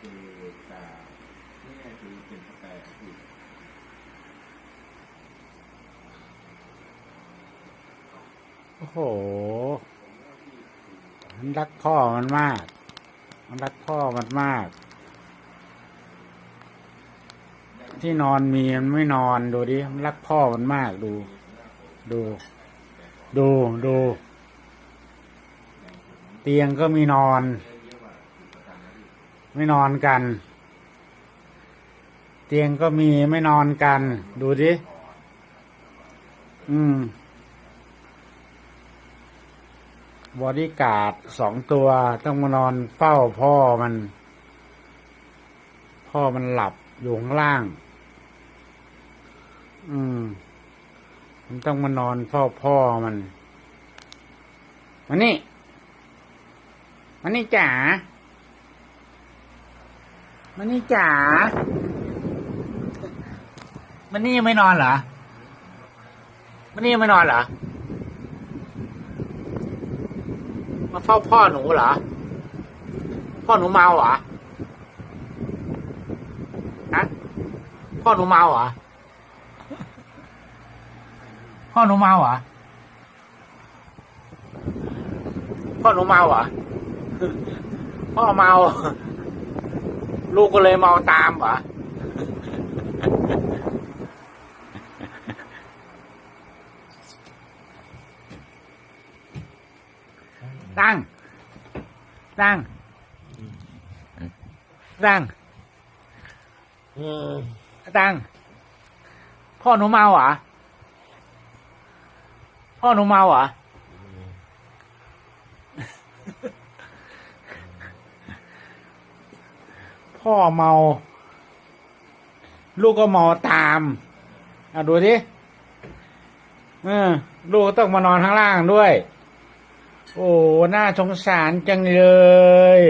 คือจะนี่คือเป็นสแปรที่โอ้โห มันรักพ่อมันมาก มันรักพ่อมันมาก ที่นอนมีมันไม่นอนดูดิมันรักพ่อมันมากดู ดู ดูดู เตียงก็มีนอน ไม่นอนกัน เตียงก็มีไม่นอนกัน ดูดิ อืม บอดี้การ์ดสองตัวต้องมานอนเฝ้าพ่อมัน พ่อมันหลับอยู่ข้างล่าง อืม มันต้องมานอนเฝ้าพ่อมันมานี่มานี่จ๋า มานี่จ๋า มันนี่ยังไม่นอนเหรอ มันนี่ยังไม่นอนเหรอ มาเฝ้าพ่อหนูเหรอ พ่อหนูเมาเหรอ ฮะ พ่อหนูเมาเหรอ พ่อหนูเมาเหรอ พ่อหนูเมาเหรอ พ่อเมา ลูกก็เลยเมาตามเหรอตั้ง ตั้ง ตั้งตั้ง พ่อหนูเมาเหรอ พ่อหนูเมาเหรอ พ่อเมา ลูกก็เมาตามอะดูสิเออลูกต้องมานอนข้างล่างด้วย โอ้ น่าสงสารจังเลย